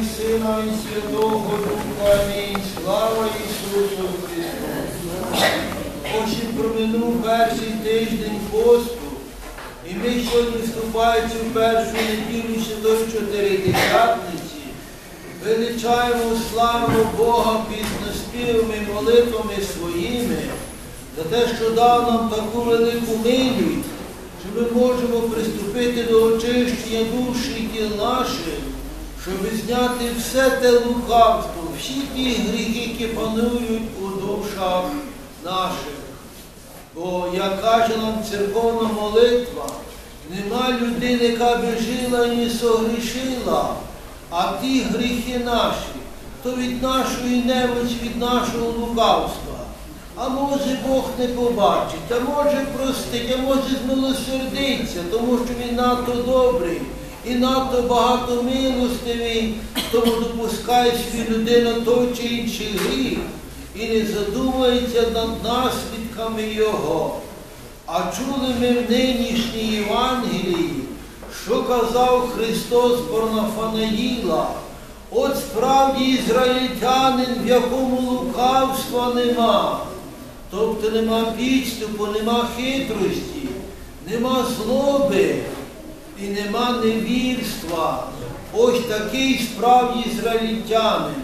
і Сина, і Святого Духа. Амінь. Слава Ісусу Христу. І проминув перший тиждень посту, і ми сьогодні, вступаючи в першу неділю Святої Чотиридесятниці, величаємо славу Бога пісноспівами, молитвами своїми за те, що дав нам таку велику милість, що ми можемо приступити до очищення душі і тіл наших, щоб зняти все те лукавство, всі ті гріхи, які панують у душах наших. Бо, як каже нам церковна молитва, нема людини, яка би жила і не согрішила, а ті гріхи наші, то від нашої немочі, від нашого лукавства. А може Бог не побачить, а може простить, а може змилосердиться, тому що він надто добрий і надто багато милостивий, тому допускає свій людина той чи інший гріх і не задумається над наслідками його. А чули ми в нинішній Євангелії, що казав Христос про. От справді ізраїльтянин, в якому лукавства нема. Тобто нема підступу, нема хитрості, нема злоби і нема невірства. Ось такий справді ізраїльтянин.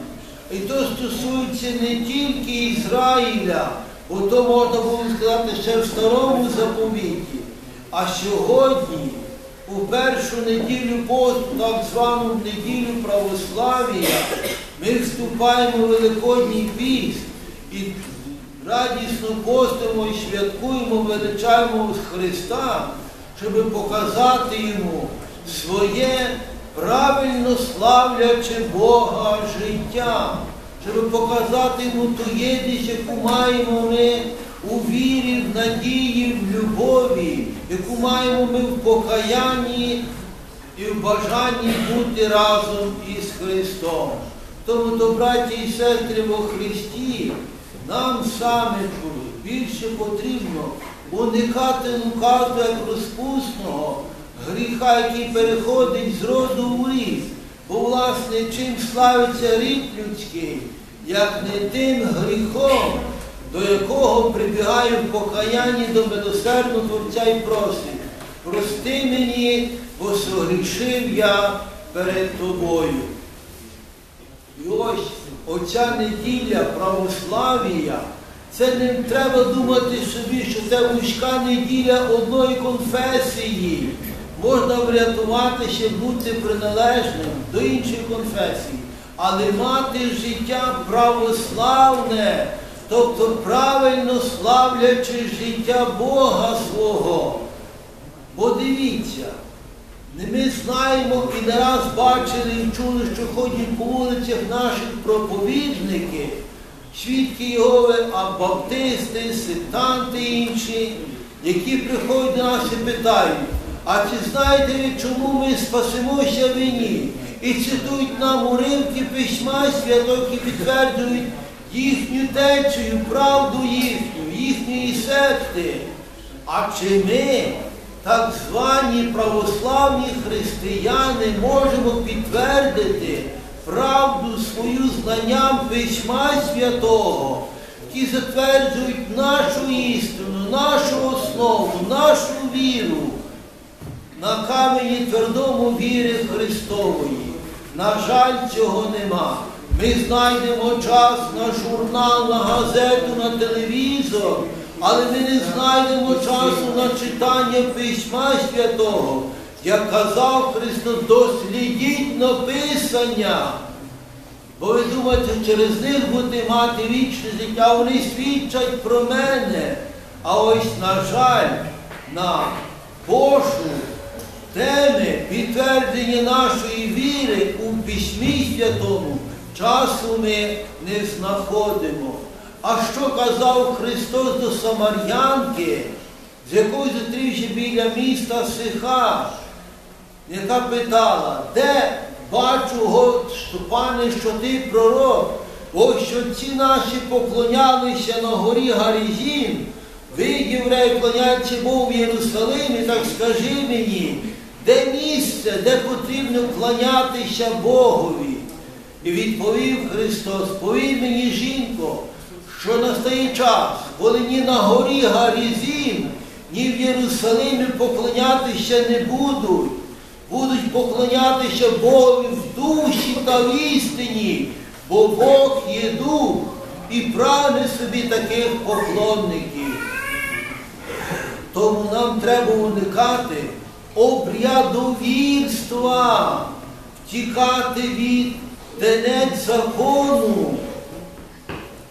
І то стосується не тільки Ізраїля, бо то можна було сказати ще в старому заповіті, а сьогодні, у першу неділю посту, так звану неділю православ'я, ми вступаємо в Великодній піст і радісно постимо і святкуємо, величаємо Христа, щоб показати йому своє правильно славлячи Бога життя, щоб показати йому ту єдність, яку маємо ми у вірі, в надії, в любові, яку маємо ми в покаянні і в бажанні бути разом із Христом. Тому, то, браті і сестри во Христі, нам саме більше потрібно уникати лукавства як розпусного гріха, який переходить з роду в рід. Бо, власне, чим славиться рід людський, як не тим гріхом, до якого прибігає в покаянні до милосердного Творця і просить. Прости мені, бо согрішив я перед тобою. І ось оця неділя православія, це не треба думати собі, що це вузька неділя одної конфесії. Можна врятуватися, бути приналежним до іншої конфесії, але мати життя православне, тобто правильно славлячи життя Бога свого. Бо дивіться, ми знаємо і не раз бачили і чули, що ходять по вулицях наших проповідники, свідки Єгови, а баптисти, сектанти інші, які приходять до нас і питають, а чи знаєте ви, чому ми спасемося в війні? І цитують нам уривки письма святок і підтверджують їхню течію, правду їхню, їхньої секти. А чи ми, так звані православні християни, можемо підтвердити правду свою знанням письма святого, які затверджують нашу істину, нашу основу, нашу віру? на камені твердому віри Христової. На жаль, цього нема. Ми знайдемо час на журнал, на газету, на телевізор, але ми не знайдемо часу на читання письма святого. Як казав Христос, дослідіть написання. Бо ви думаєте, через них будете мати вічне життя, вони свідчать про мене. А ось, на жаль, на пошук теми підтвердження нашої віри у письмі святому часу ми не знаходимо. А що казав Христос до Самар'янки, з якою зустрівся біля міста Сиха, яка питала, де бачу, що, пане, що ти пророк, ось що ці наші поклонялися на горі Гарізім, ви, євреї, клоняться Богу в Єрусалимі, так скажи мені, де місце, де потрібно клонятися Богові. І відповів Христос, повір мені, жінко, що настає час, коли ні на горі Гарізім, ні в Єрусалимі поклонятися не будуть. Будуть поклонятися Богові в душі та в істині, бо Бог є дух і прагне собі таких поклонників. Тому нам треба уникати обрядовірства, втікати від тенець закону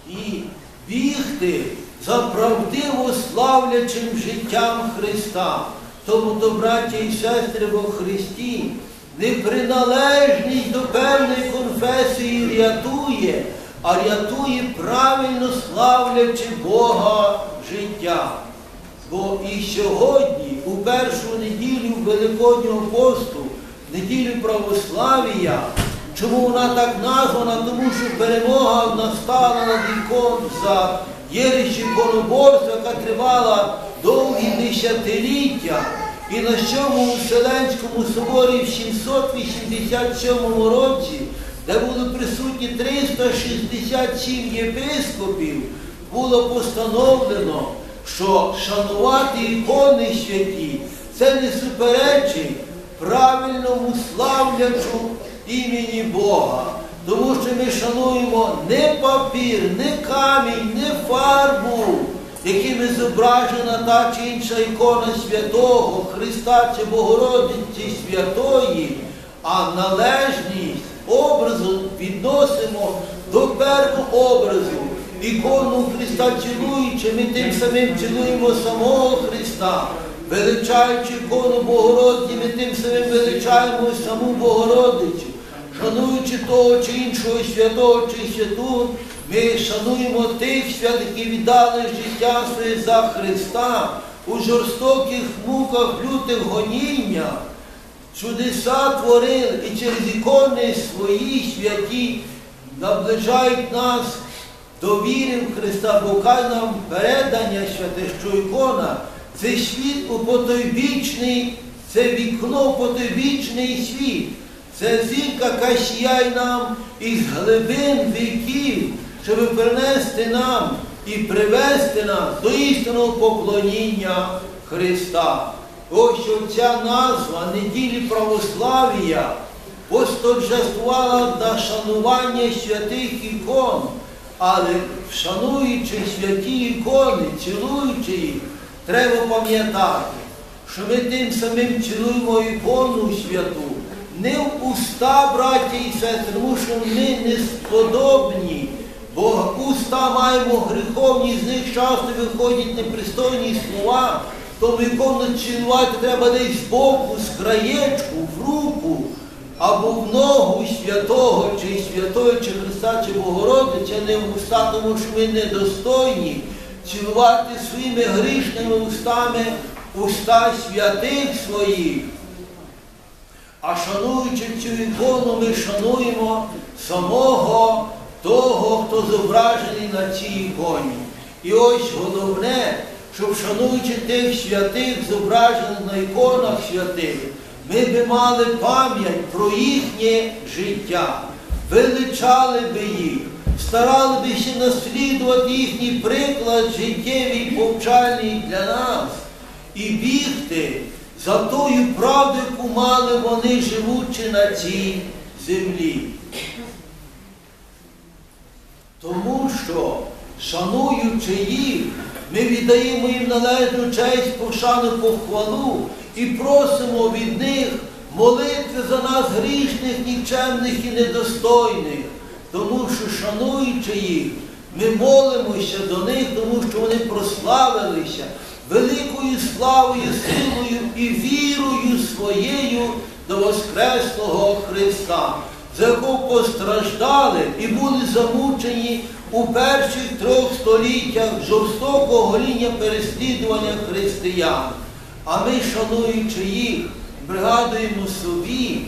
і бігти за правдиво славлячим життям Христа. Тому, то, браття і сестри во Христі, неприналежність до певної конфесії рятує, а рятує правильно славлячи Бога життя. Бо і сьогодні, у першу неділю Великоднього посту, неділю православія, чому вона так названа? Тому що перемога настала над віком за єрищі коноборства, яка тривала довгі десятиліття. І на цьому Вселенському соборі в 787 році, де були присутні 367 єпископів, було постановлено, що шанувати ікони святі це не суперечить правильному славлячу імені Бога. Тому що ми шануємо не папір, не камінь, не фарбу, якими зображена та чи інша ікона святого, Христа чи Богородиці Святої, а належність образу відносимо до першого образу. Ікону Христа цілуючи, ми тим самим цілуємо самого Христа. Величаючи ікону Богородні, ми тим самим величаємо саму Богородицю. Шануючи того чи іншого святого чи святу, ми шануємо тих свят, які віддали життя своє за Христа у жорстоких муках, лютих гоніннях, чудеса творили і через ікони свої святі наближають нас до віри в Христа, бо каже нам передання святе, що ікона це світ у потойбічний, це вікно в потойбічний світ. Це зірка, яка сіяє нам із глибин віків, щоб принести нам і привести нас до істинного поклоніння Христа. Ось що ця назва неділі православія посторжествувала на шанування святих ікон, але шануючи святі ікони, цілуючи їх, треба пам'ятати, що ми тим самим цілуємо ікону святу не в уста, браті і сестри, тому що ми не сподобні, бо уста маємо гріховні, з них часто виходять непристойні слова, то ікону цілувати треба десь з боку, з краєчку, в руку, або в ногу святого, чи святої, чи Христа, чи Богородиця, не в уста, тому що ми недостойні цілувати своїми грішними устами уста святих своїх. А шануючи цю ікону, ми шануємо самого хто зображений на цій іконі. І ось головне, щоб шануючи тих святих, зображених на іконах святих, ми би мали пам'ять про їхнє життя, величали би їх, старали би наслідувати їхній приклад життєвий повчальний для нас і бігти за тою правдою, яку мали вони, живучи на цій землі. Тому що, шануючи їх, ми віддаємо їм належну честь, пошану, похвалу і просимо від них молитви за нас грішних, нікчемних і недостойних. Тому що, шануючи їх, ми молимося до них, тому що вони прославилися великою славою, силою і вірою своєю до Воскреслого Христа, за якого постраждали і були замучені у перших трьох століттях жорстокого гоління переслідування християн. А ми, шануючи їх, пригадуємо собі,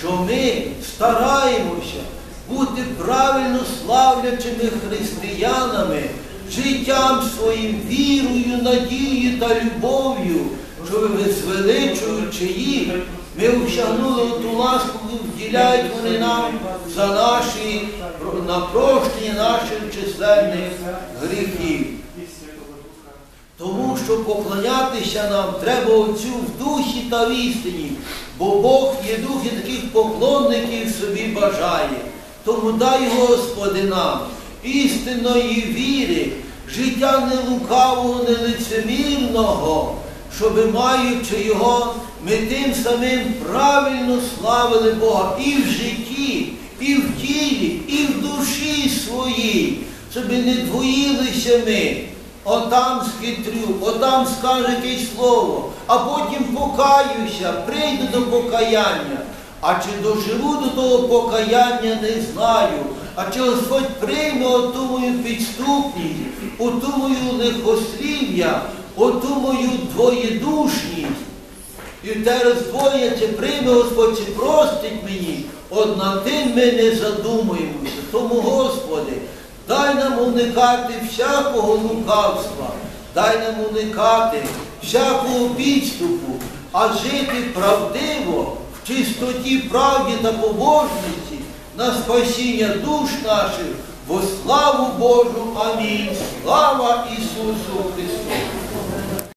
що ми стараємося бути правильно славлячими християнами життям своїм, вірою, надією та любов'ю, щоб звеличуючи їх, Ми осягнули ту ласку, вділяють вони нам за наші на прощення наших численних гріхів. Тому що поклонятися нам треба Отцю в духі та в істині, бо Бог є дух і таких поклонників собі бажає. Тому дай, Господи, нам істинної віри, життя не лукавого, не лицемірного, щоби маючи його, ми тим самим правильно славили Бога і в житті, і в тілі, і в душі своїй, щоб не двоїлися ми. Отам схитрю, отам скажу якесь слово, а потім покаюся, прийду до покаяння. А чи доживу до того покаяння, не знаю. А чи Господь прийме оту мою підступність, оту мою лихослів'я, оту мою двоєдушність. І те роздвоєння, чи прийме Господь, чи простить мені, от над ми не задумуємося. Тому, Господи, дай нам уникати всякого лукавства, дай нам уникати всякого підступу, а жити правдиво, в чистоті правді та побожності на спасіння душ наших, во славу Божу. Амінь. Слава Ісусу Христу!